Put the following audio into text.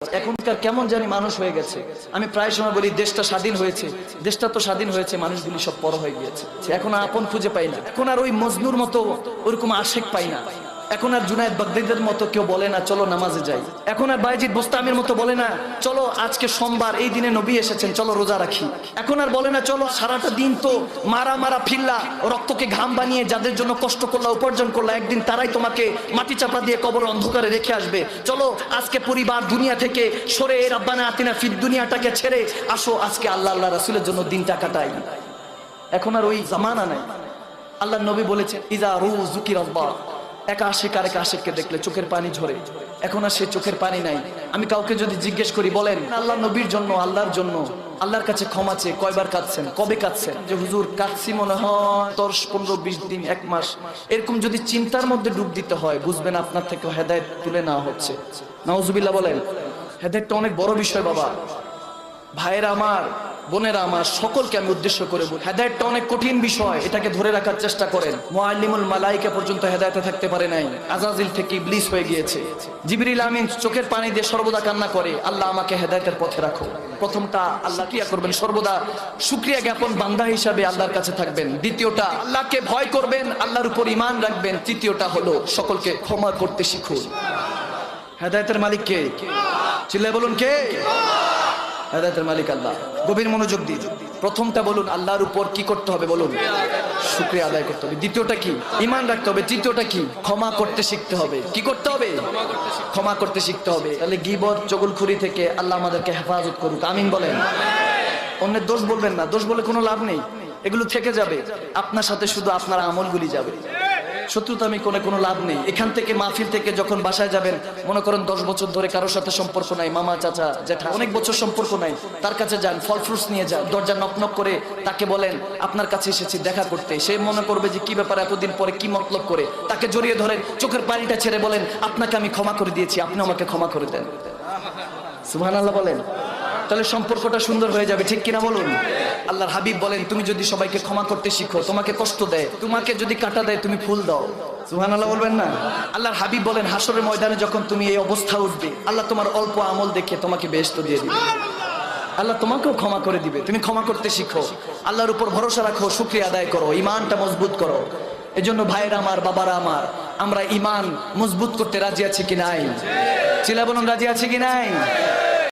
এখনকার কেমন জানি মানুষ হয়ে গেছে। আমি প্রায় সময় বলি, দেশটা স্বাধীন হয়েছে। দেশটা তো স্বাধীন হয়েছে, মানুষগুলি সব পর হয়ে গিয়েছে। এখন আপন খুঁজে পাই না। এখন আর ওই মজনুর মতো ওরকম আশেক পাই না। এখন আর জুনায়দ বাগদাদের মতো কেউ বলে না, চলো নামাজে যাই। এখন আর বাইজিদ বোস্তামের মতো বলে না, চলো আজকে সোমবার, এই দিনে নবী এসেছেন, চলো রোজা রাখি। এখন আর বলে না, চলো সারাটা দিন তো মারা মারা ফিল্লা, রক্তকে ঘাম বানিয়ে যাদের জন্য কষ্ট করলা, উপার্জন করলা, একদিন তারাই তোমাকে মাটি চাপা দিয়ে কবর অন্ধকারে রেখে আসবে। চলো আজকে পরিবার দুনিয়া থেকে সরে রাব্বানা আতিনা ফির দুনিয়াটাকে ছেড়ে আসো, আজকে আল্লাহ আল্লাহ রাসুলের জন্য দিনটা কাটাই। এখন আর ওই জামানা নাই। আল্লাহ নবী বলেছেন, ইজা রু জুকির আব্বা একা আশেক আর একা আশেককে দেখলে চোখের পানি ঝরে। এখন আর সে চোখের পানি নাই। আমি কাউকে যদি জিজ্ঞেস করি, বলেন, আল্লাহ নবীর জন্য, আল্লাহর জন্য, আল্লাহর কাছে ক্ষমা চেয়ে কয়বার কাঁদছেন? কবে কাঁদছেন? যে, হুজুর, কাঁদছি মনে হয় দশ, পনেরো, বিশ দিন, এক মাস। এরকম যদি চিন্তার মধ্যে ডুব দিতে হয়, বুঝবেন আপনার থেকে হেদায়ত তুলে নেওয়া হচ্ছে। নওয়াজুবিল্লাহ বলেন, হেদায়তটা অনেক বড় বিষয়, বাবা। ভাইয়েরা আমার, বোনেরা আমার, সকলকে আমি উদ্দেশ্য করে বলি। হেদায়তটা অনেক কঠিন বিষয়, এটাকে ধরে রাখার চেষ্টা করেন। মোয়াল্লিমুল মালাইকা পর্যন্ত হেদায়তে থাকতে পারে নাই। আজাজিল থেকে ইবলিস হয়ে গিয়েছে। জিবরিল আমিন চোখের পানি দিয়ে সর্বদা কান্না করে, আল্লাহ আমাকে হেদায়তের পথে রাখো। প্রথমটা, আল্লাহ ক্রিয়া করবেন। সর্বদা সুক্রিয়া জ্ঞাপন বান্দা হিসাবে আল্লাহর কাছে থাকবেন। দ্বিতীয়টা, আল্লাহকে ভয় করবেন, আল্লাহর উপর ইমান রাখবেন। তৃতীয়টা হলো, সকলকে ক্ষমা করতে শিখুন। হেদায়তের মালিক কে? চিল্লায় বলুন কে? হেদায়তের মালিক আল্লাহ। গভীর মনোযোগ দিন প্রথমটা বলুন, আল্লাহর উপর কি করতে হবে বলুন? শুক্রিয়া আদায় করতে হবে। দ্বিতীয়টা কি? ইমান রাখতে হবে। তৃতীয়টা কি? ক্ষমা করতে শিখতে হবে। কি করতে হবে? ক্ষমা করতে শিখতে হবে। তাহলে গিবত, চগলখুরি থেকে আল্লাহ আমাদেরকে হেফাজত করুক। আমিন বলেন। অন্যের দোষ বলবেন না। দোষ বলে কোনো লাভ নেই। এগুলো থেকে যাবে। আপনার সাথে শুধু আপনার আমলগুলি যাবে। শত্রুতা আমি কোনো কোনো লাভ নেই। এখান থেকে মাহফিল থেকে যখন বাসায় যাবেন, মনে করেন দশ বছর ধরে কারোর সাথে সম্পর্ক নাই, মামা, চাচা, জ্যাঠা, অনেক বছর সম্পর্ক নাই, তার কাছে যান, ফল ফ্রুটস নিয়ে যান, দরজা নক নক করে তাকে বলেন, আপনার কাছে এসেছি, দেখা করতে। সে মনে করবে যে কি ব্যাপার, এতদিন পরে কি মতলব করে। তাকে জড়িয়ে ধরেন, চোখের পানিটা ছেড়ে বলেন, আপনাকে আমি ক্ষমা করে দিয়েছি, আপনি আমাকে ক্ষমা করে দেন। সুহান আল্লাহ বলেন। তাহলে সম্পর্কটা সুন্দর হয়ে যাবে, ঠিক কিনা বলুন? আল্লাহর হাবিব বলেন, তুমি যদি সবাইকে ক্ষমা করতে শিখো, তোমাকে কষ্ট দেয়, তোমাকে যদি কাটা দেয়, তুমি ফুল দাও। সুহান আল্লাহ বলবেন না? আল্লাহর হাবিব বলেন হাসরের ময়দানে যখন তুমি এই অবস্থা উঠবে, আল্লাহ তোমার অল্প আমল দেখে তোমাকে বেস্ত দিয়ে দিবে। আল্লাহ তোমাকেও ক্ষমা করে দিবে। তুমি ক্ষমা করতে শিখো। আল্লাহর উপর ভরসা রাখো, শুক্রিয়া আদায় করো ইমানটা মজবুত করো। এজন্য ভাইয়েরা আমার, বাবারা আমার, আমরা ইমান মজবুত করতে রাজি আছি কি নাই? চিলা বলুন রাজি আছে কি নাই?